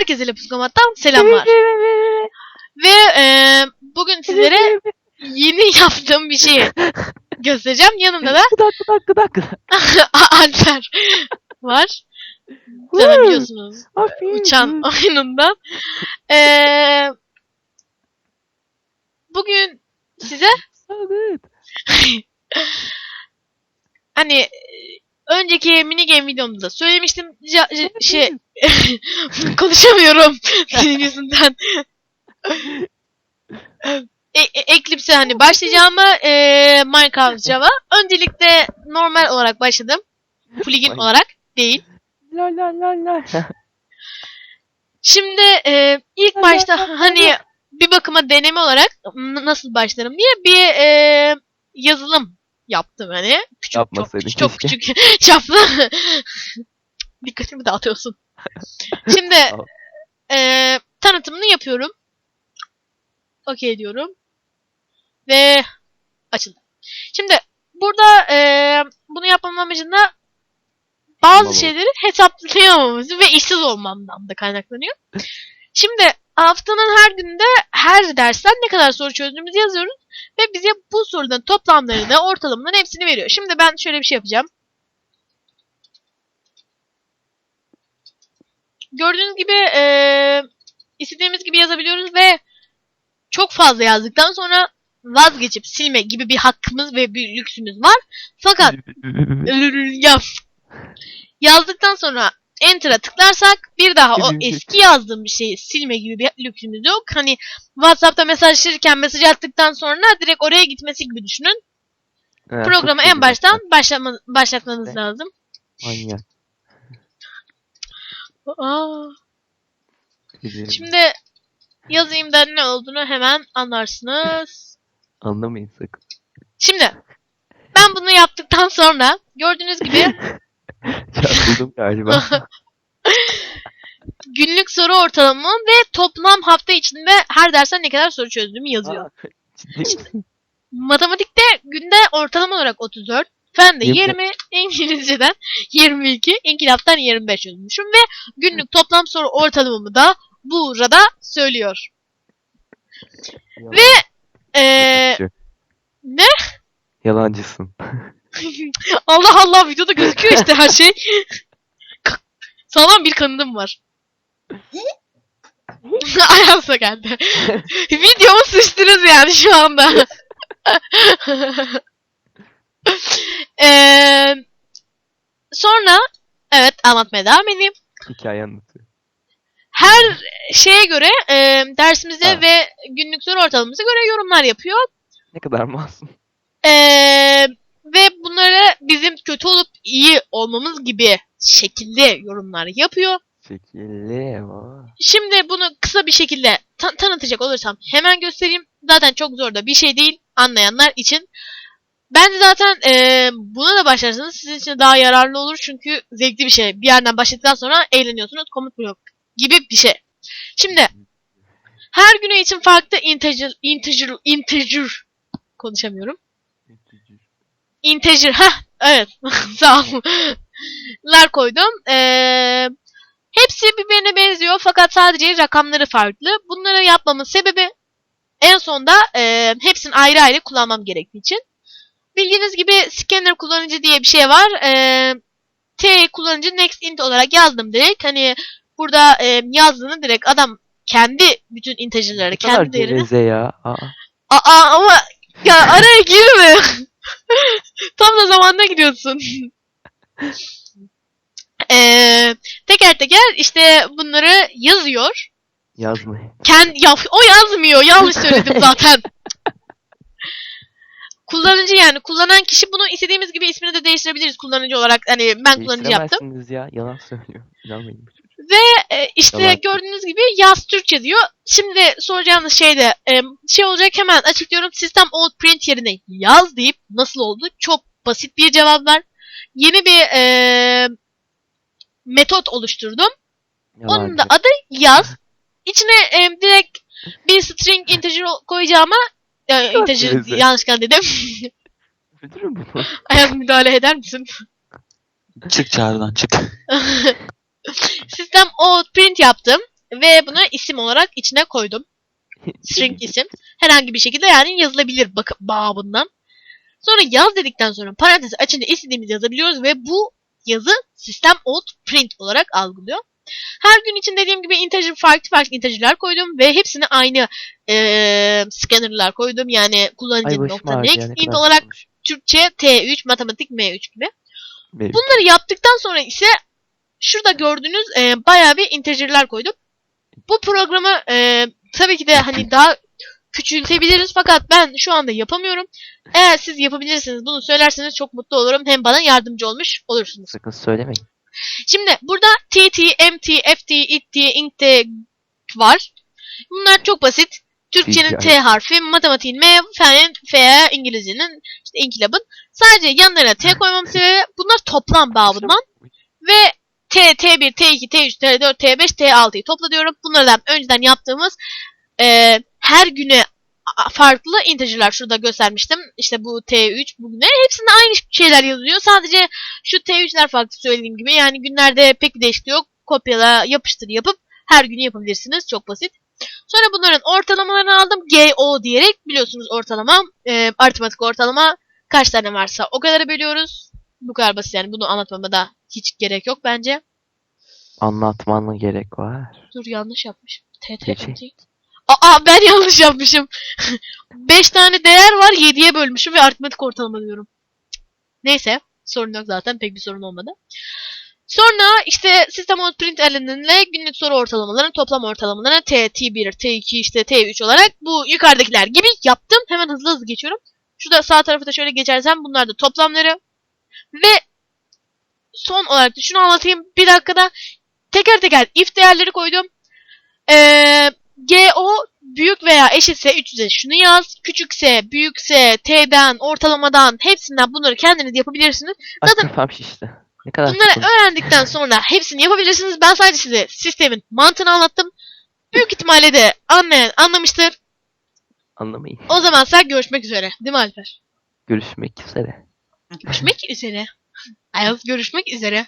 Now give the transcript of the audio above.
Herkese Lepuskomat'tan selamlar. Ve e, bugün sizlere yeni yaptığım bir şeyi göstereceğim. Yanımda da Gıdak gıdak gıdak gıdak. Alper var. Aferin. uçan oyunundan. E, bugün size hani önceki mini game videomda söylemiştim ca- şey konuşamıyorum senin yüzünden. E- e- Eclipse'e hani başlayacağımı e, Minecraft Java. Öncelikle normal olarak başladım. Plugin olarak değil. La la la la. Şimdi e, ilk başta hani bir bakıma deneme olarak nasıl başlarım diye bir e, yazılım yaptım hani. Küçük, çok Yapmasaydın küçük, çok keşke. küçük çaplı. Dikkatimi dağıtıyorsun. Şimdi e, tanıtımını yapıyorum. Okey diyorum. Ve açıldı. Şimdi burada e, bunu yapmamın amacında bazı Vallahi. şeyleri hesaplayamamamız ve işsiz olmamdan da kaynaklanıyor. Şimdi haftanın her günde her dersten ne kadar soru çözdüğümüzü yazıyoruz ve bize bu soruların toplamlarını, ortalamalarını hepsini veriyor. Şimdi ben şöyle bir şey yapacağım. Gördüğünüz gibi eee istediğimiz gibi yazabiliyoruz ve çok fazla yazdıktan sonra vazgeçip silme gibi bir hakkımız ve bir lüksümüz var. Fakat yaz. Yazdıktan sonra Enter'a tıklarsak bir daha o eski yazdığım bir şeyi silme gibi bir lüksümüz yok. Hani WhatsApp'ta mesajlaşırken mesaj attıktan sonra direkt oraya gitmesi gibi düşünün. Ha, Programı en baştan başlama, başlatmanız Ne? lazım. Manyak. Aa, şimdi yazayım da ne olduğunu hemen anlarsınız. Anlamayın sakın. Şimdi ben bunu yaptıktan sonra gördüğünüz gibi Çarpıldım galiba. günlük soru ortalamamı ve toplam hafta içinde her dersten ne kadar soru çözdüğümü yazıyor. Matematikte günde ortalama olarak 34, fen de Yirmi. 20, İngilizceden 22, inkılaptan 25 çözmüşüm ve günlük toplam soru ortalamamı da burada söylüyor. Ve Ee, ne? Yalancısın. Allah Allah videoda gözüküyor işte her şey. Sağlam bir kanıdım var. Ayağımsa geldi. Videomu sıçtınız yani şu anda. Ee, sonra evet anlatmaya devam edeyim. Hikaye anlatıyor. Her şeye göre e, dersimize Ha. ve günlük soru ortalamamıza göre yorumlar yapıyor. Ne kadar masum. Ee, ve bunları bizim kötü olup iyi olmamız gibi şekilde yorumlar yapıyor. Şekilli ama. Şimdi bunu kısa bir şekilde ta- tanıtacak olursam hemen göstereyim. Zaten çok zor da bir şey değil anlayanlar için. Bence zaten e, buna da başlarsanız sizin için daha yararlı olur çünkü zevkli bir şey. Bir yerden başladıktan sonra eğleniyorsunuz. Komut blok gibi bir şey. Şimdi her güne için farklı integer, integer, integer konuşamıyorum. Integer. ha evet. Sağ lar koydum. Ee, hepsi birbirine benziyor fakat sadece rakamları farklı. Bunları yapmamın sebebi en sonda e, hepsini ayrı ayrı kullanmam gerektiği için. Bildiğiniz gibi scanner kullanıcı diye bir şey var. E, T kullanıcı next int olarak yazdım direkt. Hani burada e, yazdığını direkt adam kendi bütün kadar kendi değerini ya. Aa. Aa ama ya araya girme. Tam da zamanda gidiyorsun. Ee, teker teker işte bunları yazıyor. Yazmayın. Kendi ya, o yazmıyor. Yanlış söyledim zaten. kullanıcı yani kullanan kişi bunu istediğimiz gibi ismini de değiştirebiliriz kullanıcı olarak. Hani ben kullanıcı yaptım. Ya. Yalan söylüyor. İnanmayın bu çocuğa. E, işte Yalan. gördüğünüz gibi yaz Türkçe diyor. Şimdi soracağınız şey de e, şey olacak hemen açıklıyorum. Sistem old print yerine yaz deyip nasıl oldu? Çok basit bir cevap var. Yeni bir e, metot oluşturdum. Onun da adı yaz. İçine e, direkt bir string integer koyacağıma e, integer yanlışlıkla dedim. Ayak müdahale eder misin? Çık çağrıdan çık. Sistem old print yaptım. ve bunu isim olarak içine koydum. String isim. Herhangi bir şekilde yani yazılabilir bak babından. Sonra yaz dedikten sonra parantezi açınca istediğimiz yazabiliyoruz ve bu yazı sistem out print olarak algılıyor. Her gün için dediğim gibi integer farklı farklı integerler koydum ve hepsine aynı eee scanner'lar koydum. Yani kullanıcı nokta next ya ne int olarak. Türkçe T3, matematik M3 gibi. Bunları yaptıktan sonra ise şurada gördüğünüz e, bayağı bir integerler koydum. Bu programı e, tabii ki de hani daha küçültebiliriz fakat ben şu anda yapamıyorum. Eğer siz yapabilirsiniz bunu söylerseniz çok mutlu olurum. Hem bana yardımcı olmuş olursunuz. Sakın söylemeyin. Şimdi burada TT, MT, FT, ITT, INT var. Bunlar çok basit. Türkçenin. T harfi, matematiğin M, fenin F, İngilizcenin işte inkılabın. Sadece yanlarına T koymam sebebi bunlar toplam babından ve T, T1, T2, T3, T4, T5, T6'yı topla diyorum. Bunlardan önceden yaptığımız e, her güne farklı integerler şurada göstermiştim. İşte bu T3 bugüne hepsinde aynı şeyler yazıyor. Sadece şu T3'ler farklı söylediğim gibi. Yani günlerde pek bir değişiklik yok. Kopyala, yapıştır yapıp her günü yapabilirsiniz. Çok basit. Sonra bunların ortalamalarını aldım. GO diyerek biliyorsunuz ortalama, e, aritmetik ortalama kaç tane varsa o kadar bölüyoruz. Bu kadar basit yani bunu anlatmama da hiç gerek yok bence. Anlatmanı gerek var. Dur yanlış yapmışım. TT. Aa ben yanlış yapmışım. 5 tane değer var 7'ye bölmüşüm ve aritmetik ortalama diyorum. Neyse sorun yok zaten pek bir sorun olmadı. Sonra işte sistem out print ile günlük soru ortalamalarının toplam ortalamalarını T, T1, T2, işte T3 olarak bu yukarıdakiler gibi yaptım. Hemen hızlı hızlı geçiyorum. Şurada sağ tarafı da şöyle geçersem bunlar da toplamları. Ve son olarak da şunu anlatayım bir dakikada. Teker teker if değerleri koydum. Ee, GO büyük veya eşitse 300'e şunu yaz. Küçükse, büyükse, T'den, ortalamadan hepsinden bunları kendiniz yapabilirsiniz. Ay Zaten- kafam şişti. Ne kadar Bunları sıkılmış. öğrendikten sonra hepsini yapabilirsiniz. Ben sadece size sistemin mantığını anlattım. Büyük ihtimalle de anlayan anlamıştır. Anlamayın. O zaman sen görüşmek üzere. Değil mi Alper? Görüşmek üzere. Görüşmek üzere. Ayaz görüşmek üzere.